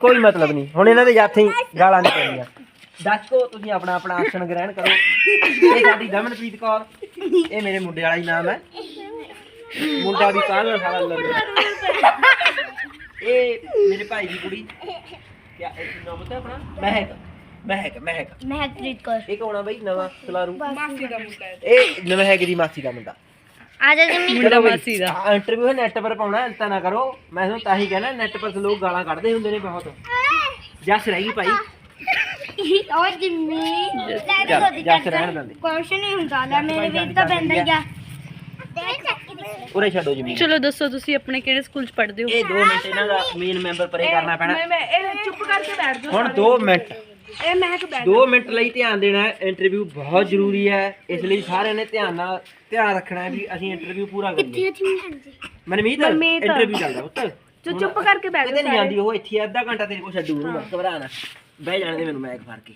ਕੋਈ ਮਤਲਬ ਨਹੀਂ। ਹੁਣ ਇਹਨਾਂ ਦੇ ਜਾਥੇ ਹੀ ਗਾਲਾਂ ਨਹੀਂ ਪੈਂਦੀਆਂ ਦੱਸੋ ਤੁਸੀਂ ਆਪਣਾ ਆਪਣਾ ਆਸਣ ਗ੍ਰਹਿਣ ਕਰੋ। ਇਹ ਸਾਡੀ ਦਮਨਪ੍ਰੀਤ ਕੌਰ। ਇਹ ਮੇਰੇ ਮੁੰਡੇ ਵਾਲਾ ਹੀ ਨਾਮ ਹੈ। ਮੁੰਡਾ ਵੀ ਕਾਹਦਾ ਸਾਲਾ ਲੱਗਦਾ ਇਹ ਮੇਰੇ ਭਾਈ ਦੀ ਕੁੜੀ। ਕਿਆ ਇਹ ਨਾਮ ਹੈ ਆਪਣਾ? ਮਹਿਕ। ਮਹਿਕ ਮਹਿਕ। ਮਹਿਕਪ੍ਰੀਤ ਕੌਰ। ਇਹ ਕੌਣ ਆ ਬਈ? ਨਵਾਂ ਸਲਾਰੂ। ਮਾਸੀ ਦਾ ਮੁੰਡਾ ਹੈ। ਇਹ ਮਹਿਕ ਦੀ ਮਾਸੀ ਦਾ ਮੁੰਡਾ। ਆ ਜਾ ਜੰਮੀ। ਚਲੋ ਮਾਸੀ ਦਾ। ਇੰਟਰਵਿਊ ਨੈਟ ਪਰ ਪਾਉਣਾ ਇੰਤਾ ਨਾ ਕਰੋ। ਮੈਂ ਤੁਹਾਨੂੰ ਤਾਂ ਹੀ ਕਹਿਣਾ ਨੈਟ ਪਰ ਲੋਕ ਗਾਲਾਂ ਕੱਢਦੇ ਹੁੰਦੇ ਨੇ ਬਹੁਤ। ਜੱਸ ਰਹਿ ਗਈ ਭਾਈ। ਓ ਜਿੰਮੀ ਚੱਲ, ਜੱਸ ਰਹਿਣ ਦਿੰਦੇ। ਕੁਛ ਨਹੀਂ ਹੁੰਦਾ ਲੈ ਮੇਰੇ ਵੀਰ ਤਾਂ ਪੈਂਦਾ ਹੀ ਆ। ਉਰੇ ਛੱਡੋ ਜ਼ਮੀਨ ਚਲੋ ਦੱਸੋ ਤੁਸੀਂ ਆਪਣੇ ਕਿਹੜੇ ਸਕੂਲ ਚ ਪੜ੍ਹਦੇ ਹੋ? ਇਹ 2 ਮਿੰਟ ਇਹਨਾਂ ਦਾ ਮੇਨ ਮੈਂਬਰ ਪਰੇ ਕਰਨਾ ਪੈਣਾ। ਮੈਂ ਮੈਂ ਇਹ ਚੁੱਪ ਕਰਕੇ ਬੈਠ ਜਾਓ ਹੁਣ 2 ਮਿੰਟ। ਇਹ ਮਹਿਕ ਬੈਠ 2 ਮਿੰਟ ਲਈ ਧਿਆਨ ਦੇਣਾ ਹੈ ਇੰਟਰਵਿਊ ਬਹੁਤ ਜ਼ਰੂਰੀ ਹੈ। ਇਸ ਲਈ ਸਾਰਿਆਂ ਨੇ ਧਿਆਨ ਨਾਲ ਧਿਆਨ ਰੱਖਣਾ ਹੈ ਵੀ ਅਸੀਂ ਇੰਟਰਵਿਊ ਪੂਰਾ ਕਰੀਏ ਮਨਮੀਤ ਮਨਮੀਤ। ਇੰਟਰਵਿਊ ਚੱਲਦਾ ਪੁੱਤ। ਤੂੰ ਚੁੱਪ ਕਰਕੇ ਬੈਠ ਕਿਤੇ ਜਾ ਨਹੀਂ ਜਾਂਦੀ ਉਹ ਇੱਥੇ ਅੱਧਾ ਘੰਟਾ ਤੇਰੇ ਕੋਲ ਛੱਡੂ ਉਹਨੂੰ ਬਸ ਘਬਰਾ ਨਾ। ਬਹਿ ਜਾਣ ਦੇ ਮੈਨੂੰ ਮੈਕ ਫੜ ਕੇ।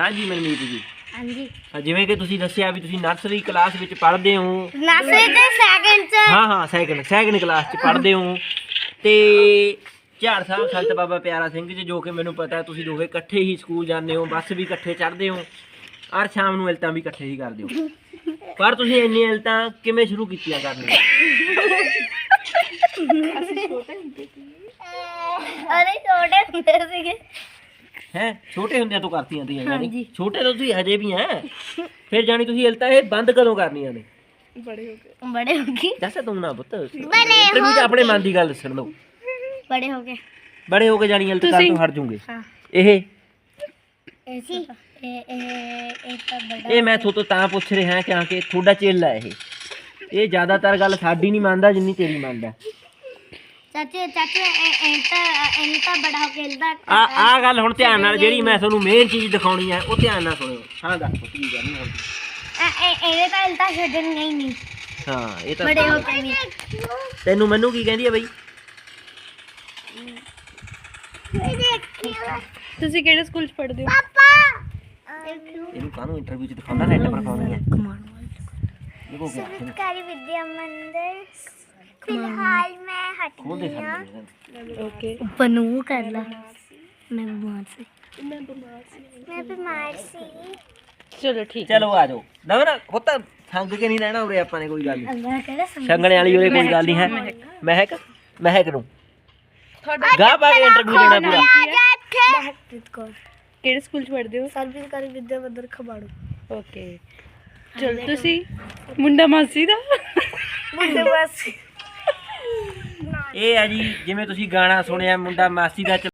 ਹਾਂਜੀ ਮਨਮੀਤ ਜੀ। ਹਾਂਜੀ। ਹਾਂ, ਜਿਵੇਂ ਕਿ ਤੁਸੀਂ ਦੱਸਿਆ ਵੀ ਤੁਸੀਂ ਨਰਸਰੀ ਕਲਾਸ ਵਿੱਚ ਪੜ੍ਹਦੇ ਹੋ। ਨਾਸੇ ਤੇ ਸੈਕਿੰਡ ਚ। ਹਾਂ ਹਾਂ ਸੈਕਿੰਡ ਸੈਕਿੰਡ ਕਲਾਸ 'ਚ ਪੜ੍ਹਦੇ ਹੋ। ਤੇ ਝਾੜ ਸਾਹਿਬ ਸੰਤ ਬਾਬਾ ਪਿਆਰਾ ਸਿੰਘ ਜੀ ਜੋ ਕਿ ਮੈਨੂੰ ਪਤਾ ਤੁਸੀਂ ਦੋਵੇਂ ਇਕੱਠੇ ਹੀ ਸਕੂਲ ਜਾਂਦੇ ਹੋ ਬੱਸ ਵੀ ਇਕੱਠੇ ਚੜ੍ਹਦੇ ਹੋ ਔਰ ਸ਼ਾਮ ਨੂੰ ਇਲਤਾਂ ਵੀ ਇਕੱਠੇ ਹੀ ਕਰਦੇ ਹੋ। ਪਰ ਤੁਸੀਂ ਇੰਨੀਆਂ ਇਲਤਾਂ ਕਿਵੇਂ ਸ਼ੁਰੂ ਕੀਤੀਆਂ ਕਰਨੀਆਂ ਅਰੇ ਛੋਟੇ ਹੁੰਦੇ ਸੀਗੇ। ਹੈ? ਛੋਟੇ ਹੁੰਦਿਆਂ ਤੋਂ ਕਰਤੀਆਂ ਤੀ ਜਾਨੀ ਹਾਂਜੀ। ਛੋਟੇ ਤਾਂ ਤੁਸੀਂ ਹਜੇ ਵੀ ਹੈ? ਫਿਰ ਜਾਣੀ ਤੁਸੀਂ ਇਲਤਾਂ ਇਹ ਬੰਦ ਕਦੋਂ ਕਰਨੀਆਂ ਨੇ? ਬੜੇ ਹੋ ਗਏ। ਬੜੇ ਹੋ ਗਏ ਦੱਸ ਤੂੰ ਨਾ ਪੁੱਤ। 'ਚ ਆਪਣੇ ਮਨ ਦੀ ਗੱਲ ਦੱਸਣ ਦਿਓ ਬੜੇ ਹੋ ਗਏ। ਬੜੇ ਹੋ ਕੇ ਜਾਣੀ ਇਲਤਾਂ ਕਰਨ ਤੋਂ ਹਟ ਜੂਗੇ। ਹਾਂ। ਇਹ ਇਹ ਸੀ। ਇਹ ਇਹ ਇਹ ਤਾਂ ਬੜਾ ਇਹ ਮੈਂ ਤੁਹਾਡੇ ਤੋਂ ਤਾਂ ਪੁੱਛ ਰਿਹਾ ਕਿਉਂਕਿ ਤੁਹਾਡਾ ਚੇਲਾ ਇਹ। ਇਹ ਜ਼ਿਆਦਾਤਰ ਗੱਲ ਸਾਡੀ ਨਹੀਂ ਮੰਨਦਾ ਜਿੰਨੀ ਤੇਰੀ ਮੰਨਦਾ। ਚਾਚੇ ਚਾਚੇ ਇਹ ਇਹ ਤਾਂ ਇਹ ਤਾਂ ਬੜਾ ਹੋ ਕੇ ਇਹਦਾ ਆ ਆ ਗੱਲ ਹੁਣ ਧਿਆਨ ਨਾਲ ਜਿਹੜੀ ਮੈਂ ਤੁਹਾਨੂੰ ਮੇਨ ਚੀਜ਼ ਦਿਖਾਉਣੀ ਹੈ ਉਹ ਧਿਆਨ ਨਾਲ ਸੁਣਿਓ। ਹਾਂ ਦੱਸੋ ਕੀ ਕਰਨੀ ਹੁਣ ਇਹ ਇਹ- ਇਹਦੇ ਤਾਂ ਇਲਤਾ ਛੱਡਣ ਨਹੀਂ ਨਹੀਂ। ਹਾਂ ਇਹ ਤਾਂ ਬੜੇ ਹੋ ਕੇ ਨਹੀਂ ਤੈਨੂੰ ਮੈਨੂੰ ਕੀ ਕਹਿੰਦੀ ਹੈ ਬਈ? ਤੁਸੀਂ ਕਿਹੜੇ ਸਕੂਲ ਚ ਪੜ੍ਹਦੇ ਹੋ? ਪਾਪਾ। ਇਹਨੂੰ ਕਾਹਨੂੰ ਇੰਟਰਵਿਊ 'ਚ ਦਿਖਾਉਂਦਾ ਨੈਟ ਪਰ ਪਾਉਣੀ ਹੈ ਇਹ ਕੋ ਗਿਆ ਸਰਕਾਰੀ ਵਿਦਿਆ ਮੰਦਿਰ। ਫਿਲਹਾਲ ਮੈਂ ਹਟ ਖੋਲ ਦੇ ਸਾਹਮਣੇ ਓਕੇ ਬਨੂ ਕਰ ਲਾ। ਮੈਂ ਬਿਮਾਰ ਸੀ। ਮੈਂ ਬਿਮਾਰ ਸੀ। ਮੈਂ ਬਿਮਾਰ ਸੀ। ਚਲੋ ਠੀਕ ਚਲੋ ਆ ਜਾਓ। ਨਾ ਨਾ ਪੁੱਤ ਸੰਗ ਕੇ ਨਹੀਂ ਰਹਿਣਾ ਉਰੇ ਆਪਾਂ ਨੇ ਕੋਈ ਗੱਲ ਨਹੀਂ ਅੱਲਾ ਸੰਗਣੇ ਵਾਲੀ ਉਰੇ ਕੋਈ ਗੱਲ ਨਹੀਂ ਹੈ। ਮਹਿਕ ਮਹਿਕ ਨੂੰ। ਗਾਹ ਪਾ ਕੇ ਇੰਟਰਵਿਊ ਦੇਣਾ ਪੂਰਾ। ਮਹਿਕਪ੍ਰੀਤ ਕੌਰ। ਕਿਹੜੇ ਸਕੂਲ ਚ ਪੜ੍ਹਦੇ ਹੋ? ਸਰਕਾਰੀ ਵਿਦਿਆ ਮੰਦਿਰ ਖਬਾੜੂ। ਓਕੇ। ਚਲੋ ਤੁਸੀਂ ਮੁੰਡਾ ਮਾਸੀ ਦਾ? ਮੁੰਡੇ ਇਹ ਹੈ ਜੀ ਜਿਵੇਂ ਤੁਸੀਂ ਗਾਣਾ ਸੁਣਿਆ ਮੁੰਡਾ ਮਾਸੀ ਦਾ